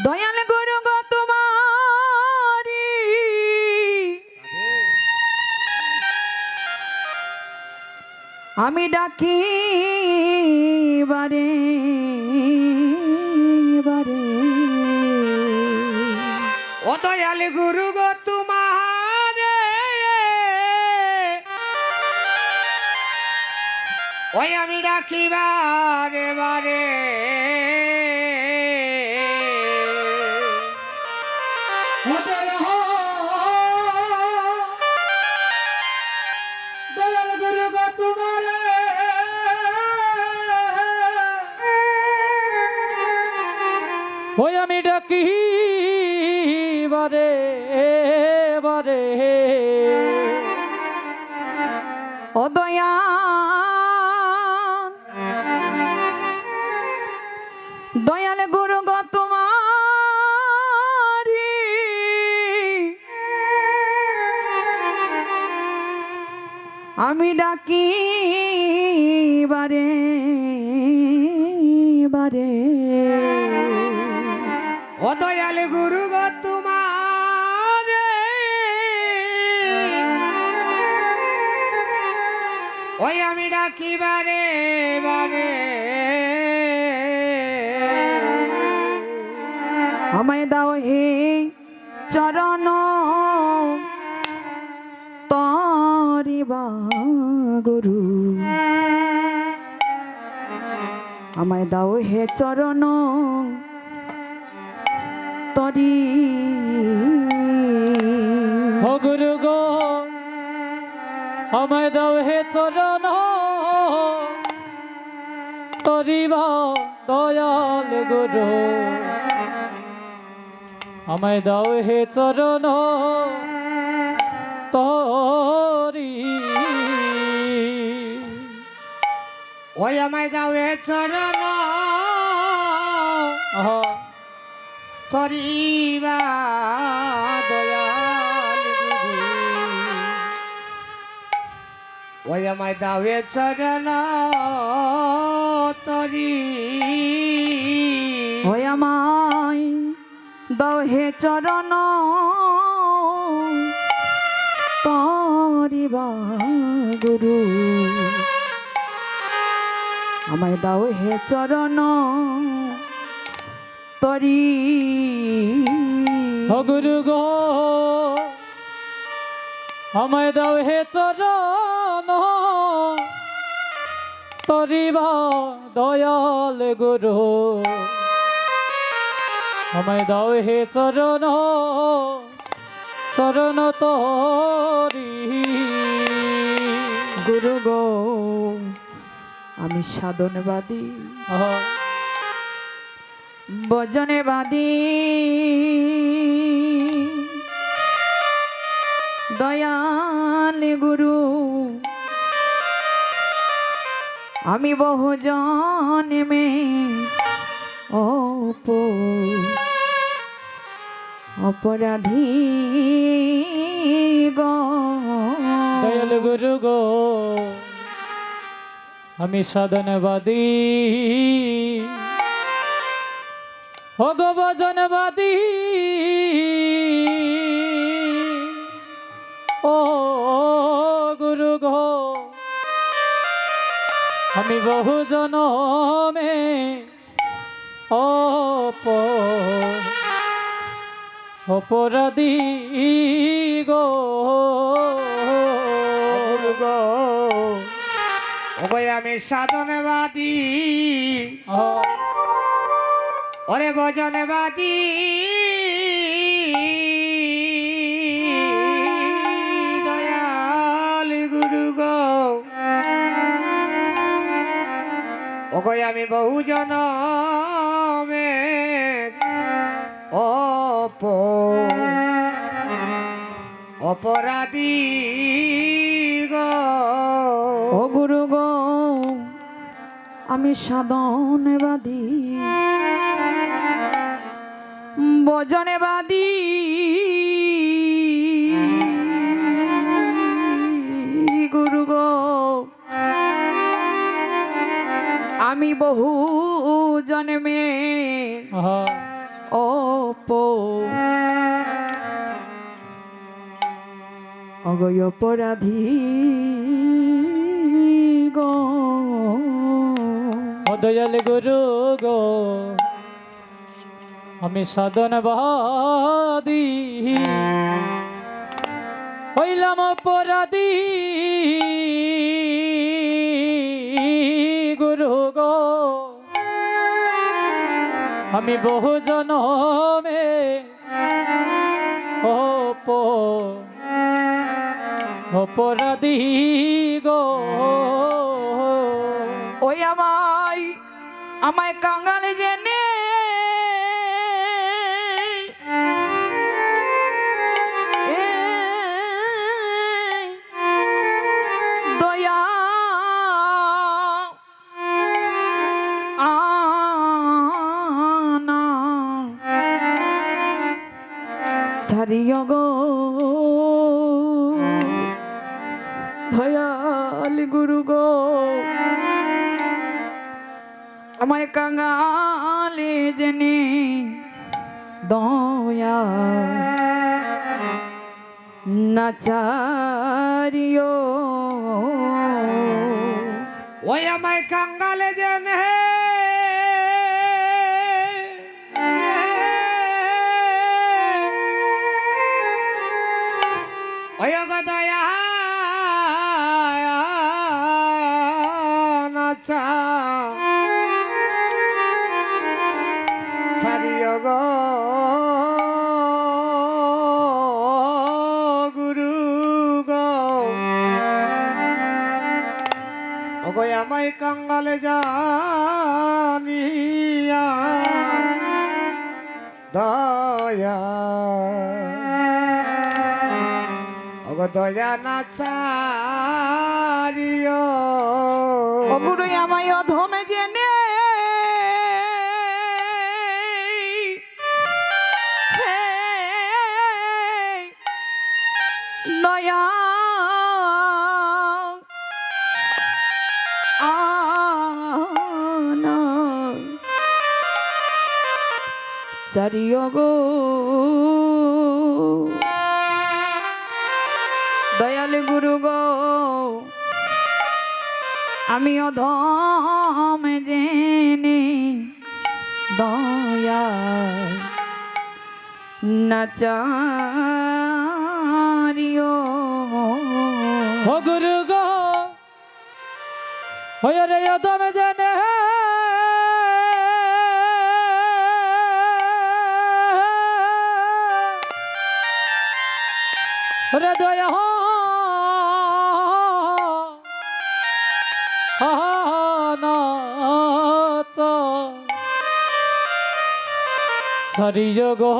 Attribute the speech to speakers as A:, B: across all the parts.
A: দয়াল গুরু গো তোমারি আমি ডাকি বারে বারে।
B: ও দয়াল গুরু গো তোমারে। ওই আমি ডাকি বারে বারে।
A: ও দয়াল আমায় দাও হে চরণ। গুরু আমায় দাও হে চরণ। তরি
C: গুরু গো, আমায় দাও হে চরণ। তরিবা দয়াল গুরু। আমায় দাও হে চরণ। তরি।
B: ওই আমায় দাও এ চরণ। তরিবা দয়াল ওই আমায় দাও এ চরণ। তরি।
A: হয় আমায় দাও হে চরণ তরিবা গুরু। আমায় দাও হে চরণ তরি।
C: গুরু গো, আমায় দাও হে চরণ তরিবা দয়াল গুরু। আমায় দাও হে চরণ চরণ তরি।
A: গুরু গো আমি সাধনবাদী। বজনেবাদী দয়াল গুরু আমি বহু জন্মে অপ অপরাধী
C: দয়াল গুরু গো আমি সাধনবাদী। ভজনবাদী। ও গুরু গো আমি বহু জনমে অপ অপরাধী গো।
B: ওই আমি সাধনবাদী। ওরে ভজনবাদী। দয়াল গুরু গো। ওগো আমি বহু অপরাধী গো।
A: ও গুরু গো আমি সাধনবাদী। বজনেবাদী। গুরু অগয় অপরাধী গো।
C: গুরু গো। আমি সাধন বাদী হইলাম অপরাধী গুরু গো। আমি বহু জনমে অপরাধী গো।
A: ওই আমায় আমায় কাঙ্গালে জেনে। ছাড়িয় গো। ভয়াল গুরু গো। আমায় কাঙালে জেনে দয়া নাচারিও
B: ওই আমায় কাঙ্গালে যেন ওগো আমায় কাঙ্গালে জানিয়া দয়া। ওগো দয়া না চারিও
A: আমায় অধমে জেনে চারিয় গো দয়াল গুরু গো, আমি অধম জেনে দয়া নাচারিও।
C: ও গুরু গো ওরে রে অদমে জানে দয়া ছাড়িয় গো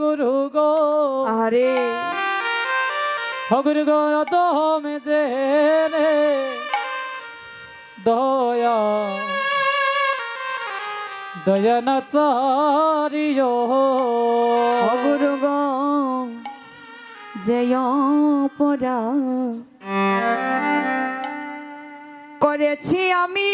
C: গুরু গো।
A: আরে
C: হগুর গো দমে জেনে দয়া দয়া না চারিয়
A: অগুরু গো জয় পরা করেছি আমি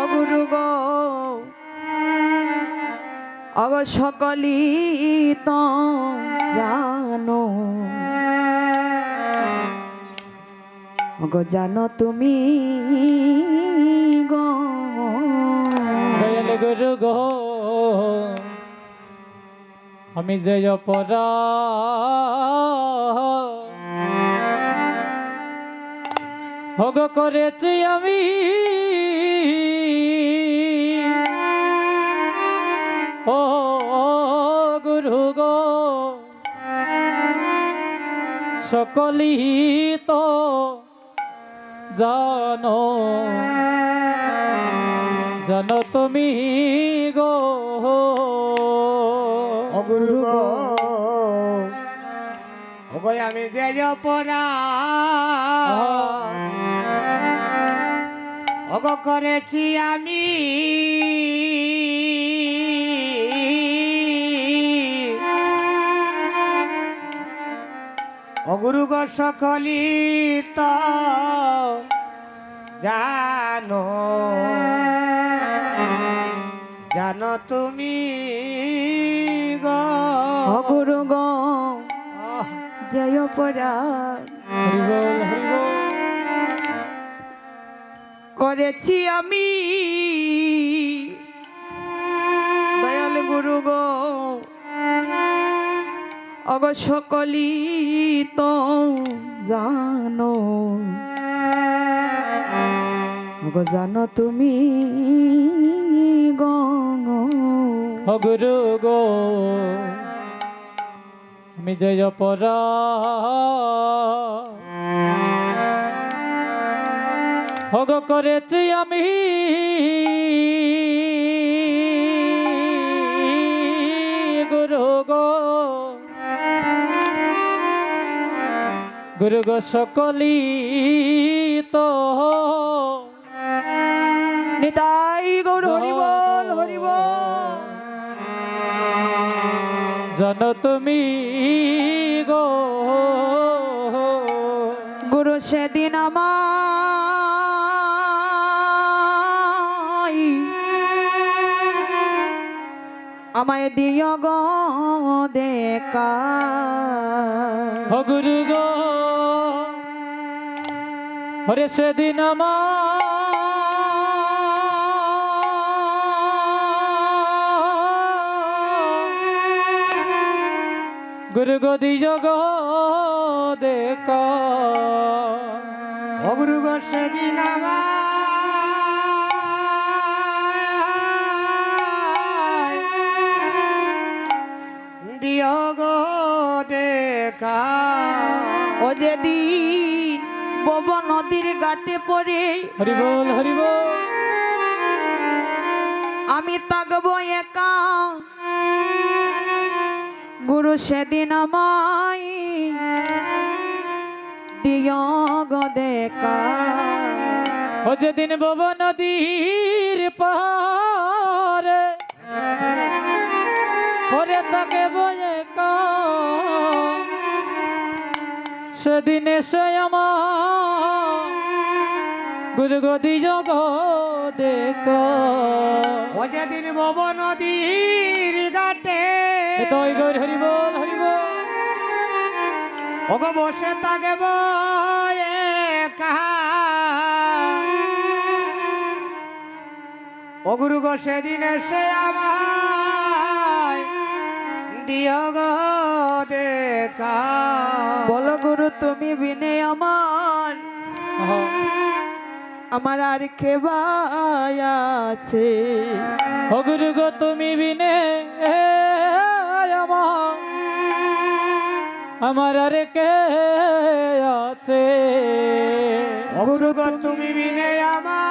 A: অগুরু গো অগ সকলি তো জানো। অগ জানো তুমি
C: আমি পরা ভোগ করেছি আমি। ও গুরু গো সকলি তো জানো। জানো তুমি গো।
B: অগুরু গো। আমি যে পরা অগ করেছি আমি। অগুরু গো সকলি তো জানো। জানো তুমি।
A: অগুরু গো জয় অপরাধ করেছি আমি দয়াল গুরু গো অগ সকলি তো জানো। অগ জানো তুমি গো
C: অগুরু গো আমি জয় পরা। হগ করেছি আমি। গুরু গো। গুরু গো সকলি তো। তুমি গো।
A: গুরু সেদিন আমায় আমায় দিয় গো দেখা।
C: গুরু গো হরে সেদিন আমার গুরু গো দিজ গো দেখা।
B: গো সেদিন আমায় গো দেখা।
A: ও যেদিন বব নদীর ঘাটে পড়ে
C: হরি বল।
A: সেদিন আমায় দিয় গো দেখা।
C: ও যেদিন বব নদীর পাহাড়ে পরে তাকে বয়ে কা। সেদিন এসে আমার গুরু গদি জগ দেখ।
B: ও যেদিন ভব নদীর ঘাটে
C: দই গৌর হরি বল হরি বল।
B: ওগো বসে থাকে বয়ে কাহা ও গুরু গো সেদিন এসে আমায় দিও গো দেখা।
A: বলো গুরু তুমি বিনে আমার।
C: আহা,
A: আমার আর কে আছে।
C: ও গুরু গো তুমি বিনে আমার আর কে আছে?
B: গো তুমি বিনে আমার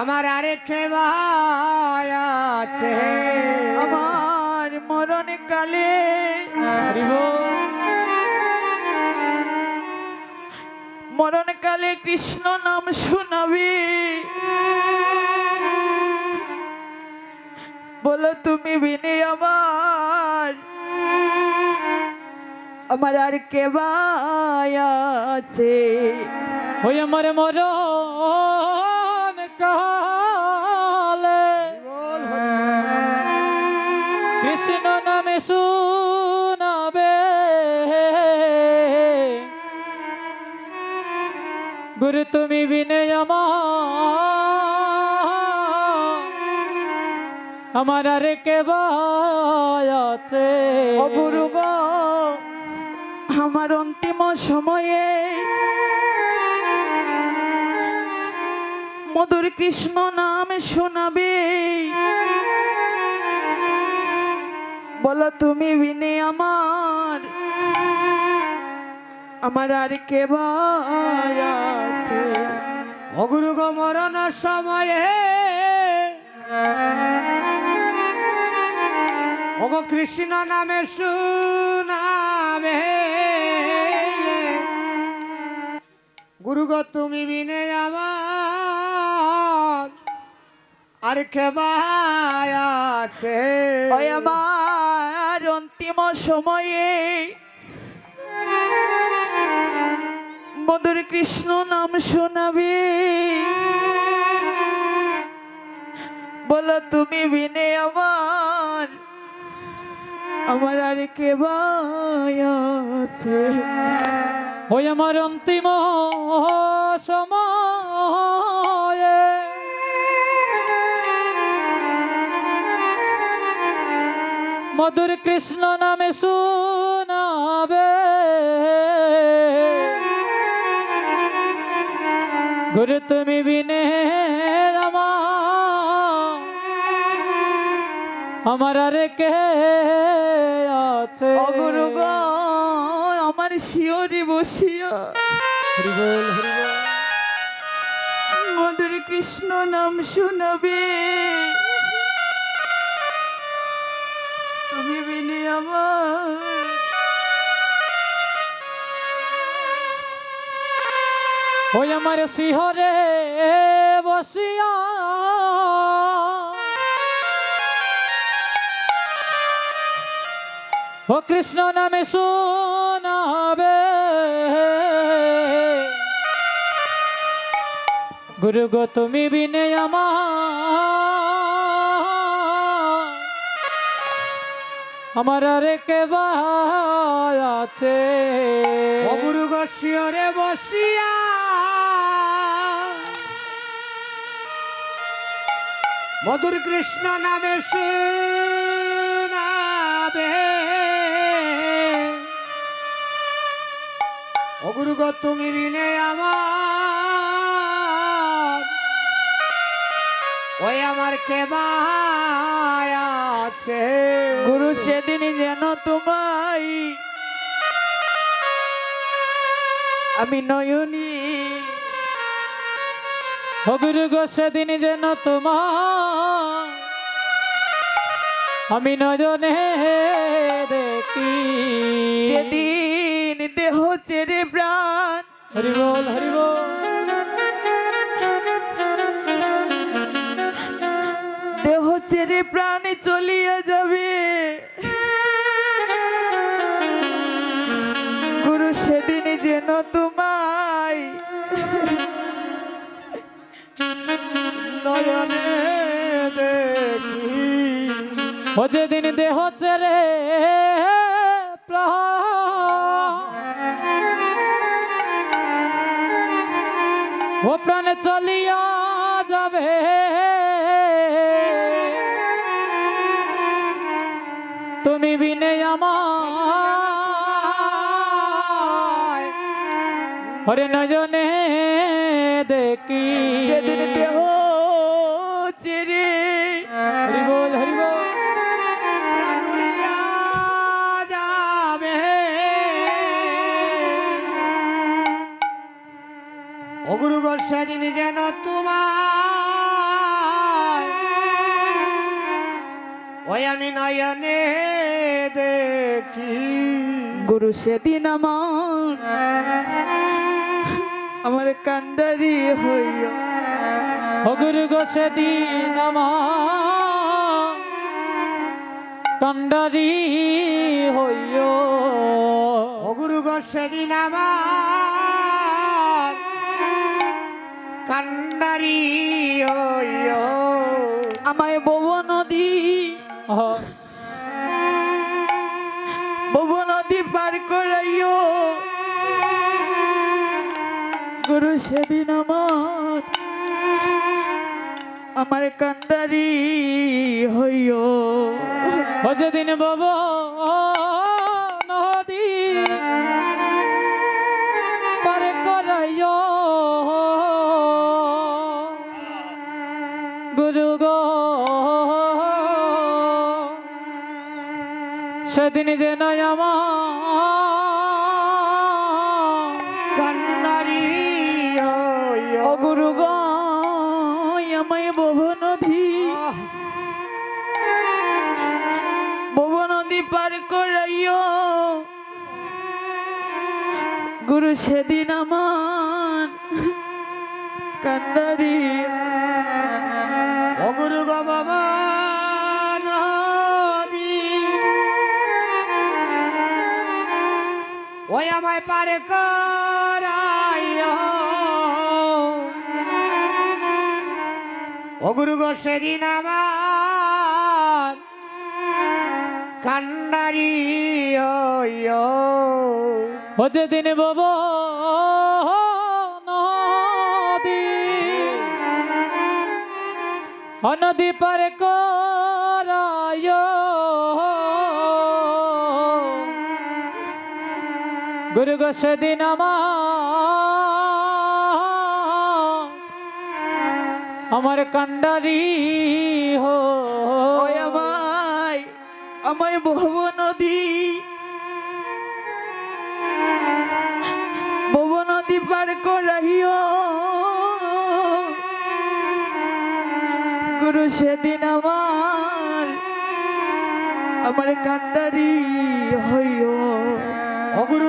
B: আমার আরেক খেবায় আছে?
A: আমার মরণ কালে
C: হরি বল
A: মরণ কালে কৃষ্ণ নাম শোনাবি। বলো তুমি বিনে আমার। আমার আর কে আছে?
C: ওই আমার মরণ কালে। কৃষ্ণ নামে শুনাবে। গুরু তুমি বিনে আমার। আমার আর কে আছে?
A: গুরু আমার অন্তিম সময়ে মধুর কৃষ্ণ নাম শোনাবে। বলো তুমি বিনে আমার আমার আর কে আছে?
B: অগুরু গো মরণ সময়ে কৃষ্ণ নামে শুনাবে। গুরু গো তুমি বিনে আমার আর খেবায় আছে।
A: আমার অন্তিম সময়ে। মধুর কৃষ্ণ নাম শোনাবে। বলো, তুমি বিনে আমার আমার আর কে আছে?
C: ওই আমার অন্তিম সময়ে। মধুর কৃষ্ণ নামে শুনাবে। গুরু তুমি বিনে আমার আর কে আছে?
A: অগুরু গো আমার শিওরি বসিয়া
C: হরি বল হরি বল।
A: মধুর কৃষ্ণ নাম শুনবে। তুমি বিনে আমার
C: ওই আমার শিহরে বসিয়া ও কৃষ্ণ নামে শোনাবে। গুরু গো, তুমি বিনে আমার। আরে কে আছে।
B: অগুরু গসিয়রে বসিয়া। মধুর কৃষ্ণ নামে শুনাবে। অগুরু গো তুমি বিনে আমার। ওই আমার কে আছে?
A: গুরু সেদিন যেন তোমায় আমি নয়নী।
C: ও গুরু গো সেদিন যেন তোমার আমি নজনে দেখি। হরি বল হরি বল।
A: দেহ ছেড়ে প্রাণে চলিয়া যাবে। গুরু সেদিন যেন তোমায়
B: নয়নে দেখি।
C: ও যেদিন দেহ ছেড়ে চলিয়া যাবে। তুমি বিনে আমার হরে নজনে দেখি।
A: গুরু সেদিন আমার। আমার কান্ডারি হইয়া
C: অগুরু গো সেদিন আমার। কান্ডারি হইয়
B: অগুরু গোস্বাদিন আমার। কান্ডারি হইয়
A: আমায় বব নদী। সেদিন আমার আমার কান্ডারি হইও।
C: যেদিন বব, নদী পার করাইয় গুরু গো, সেদিন যেন আমার
A: গুরু সেদিন আমার কান্দারি
B: অগুরু বাবা ওই আমায় পারে অগুরু গো, সেদিন আমার কান্ডারি হইয় ও
C: যেদিন বব নদী। অনদী পার করায়। গুরু গো সেদিন আমার আমার কান্ডারি হো।
A: আমায় আমায় বহু সেদিন আমার আমার কান্ডারি হইও।
B: অগুরু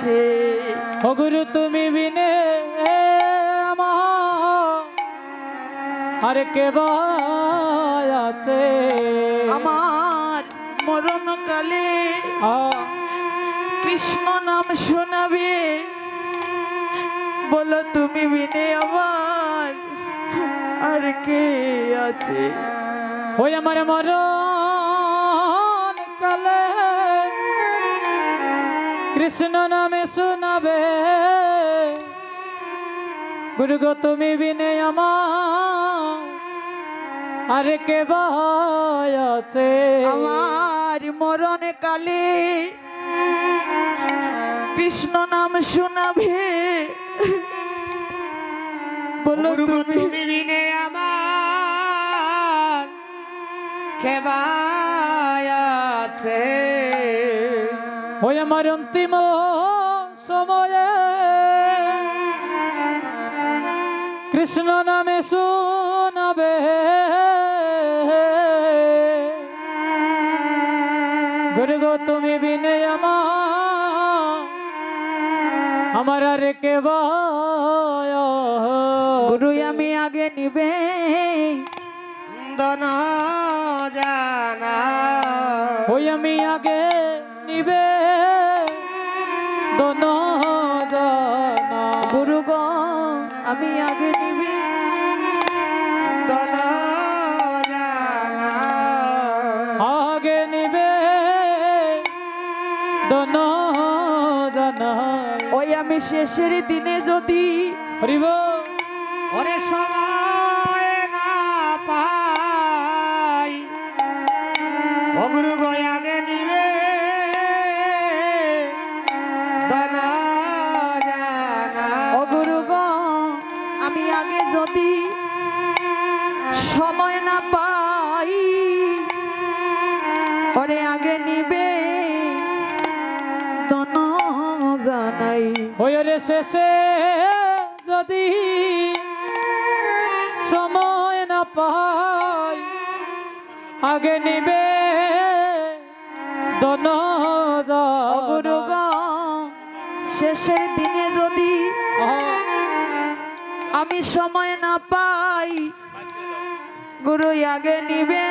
A: আছে।
C: গুরু তুমি বিনে আমার। আর কে আছে?
A: আমার মরণ কালে কৃষ্ণ নাম শোনাবে। বলো তুমি বিনে আমার। আর কে আছে?
C: ওই আমার মরণ কৃষ্ণ নামে শোনাবে। গুরু গো তুমি বিনে আমার আর কে আছে?
A: আমার মরণ কালে কৃষ্ণ নাম শোনাবে। বলো তুমি
B: বিনে আমার খেবায়
C: ওই আমার অন্তিম সময়ে কৃষ্ণ নামে শোনাবে গুরু গো তুমি বিনে আমার আর কে
A: গুরু আমি আগে নিবে শেষের দিনে যদি
C: হরিব।
B: ওরে সময় না পাই। অগুরু
A: সময় না পাই। গুরু আগে নিবে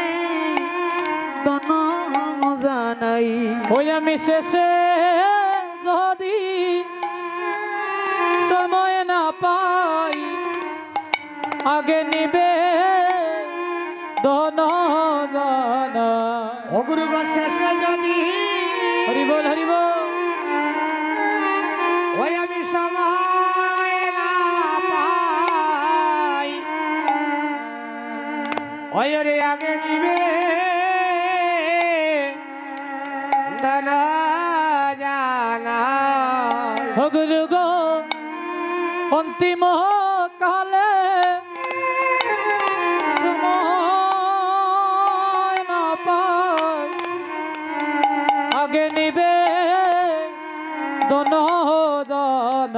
A: জানাই
C: ওই আমি শেষে যদি সময় না পাই, আগে নিবে
B: ওই রে আগে নিবে। দন জানা।
C: ও গুরু গো অন্তিম কালে আগে নিবে দন জানা